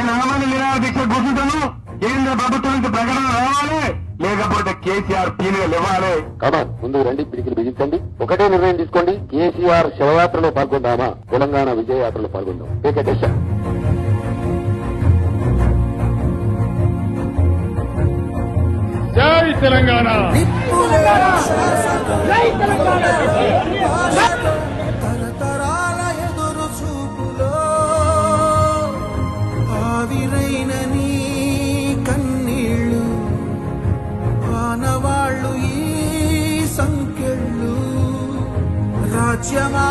నేను ఆమెను నిరాహార దీక్ష కూర్చుంటాను. కేంద్ర ప్రభుత్వం నుంచి ప్రకటన రావాలి. లేకపోతే కేసీఆర్ పీనుగలు ఇవ్వాలి. కమాన్ ముందుకు రండి పిడికిలు బిగించండి. ఒకటే నిర్ణయం తీసుకోండి. కేసీఆర్ శవయాత్రలో పాల్గొందామా? తెలంగాణ విజయయాత్రలో పాల్గొందాం ఏక దశ జై తెలంగాణ! రాజ్యమా?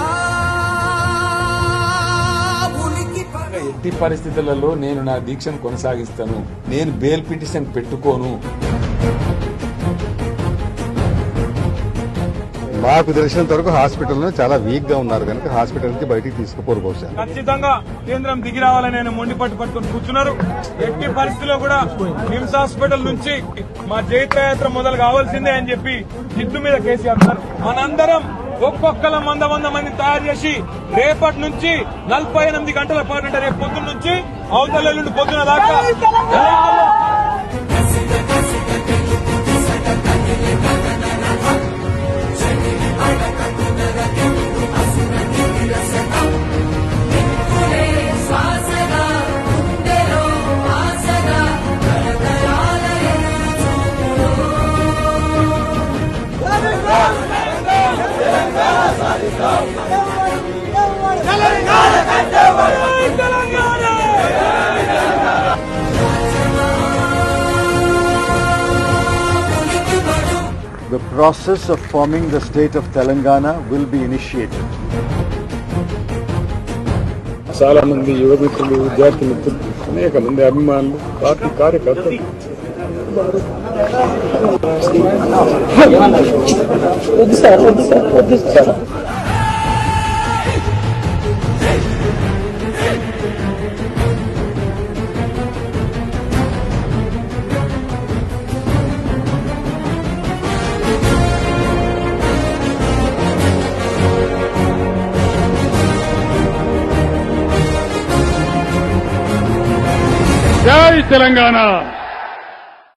ఎట్టి పరిస్థితులలో నేను నా దీక్షను కొనసాగిస్తాను. నేను బెయిల్ పిటిషన్ పెట్టుకోను. మాకు తెలిసినంత వరకు హాస్పిటల్లో చాలా వీక్గా ఉన్నారు కనుక హాస్పిటల్కి బయటికి తీసుకుపోరు బహుశా. ఖచ్చితంగా కేంద్రం దిగి రావాలని ఆయన మొండి పట్టు పట్టుకుని కూర్చున్నారు. ఎట్టి పరిస్థితిలో కూడా నిమ్స్ హాస్పిటల్ నుంచి మా జైత్రయాత్ర మొదలు కావాల్సిందే అని చెప్పి జిద్దు మీద కేసీఆర్ సార్ మనందరం ఒక్కొక్కల వంద వంద మంది తయారు చేసి రేపటి నుంచి నలభై ఎనిమిది గంటల పాటు అంటే రేపు పొద్దున్న నుంచి అవతల పొద్దున దాకా. The process of forming the state of Telangana will be initiated. చాలా మంది యువ మిత్రులు విద్యార్థి మిత్రులు అనేక మంది అభిమానులు పార్టీ కార్యకర్తలు జై తెలంగాణ!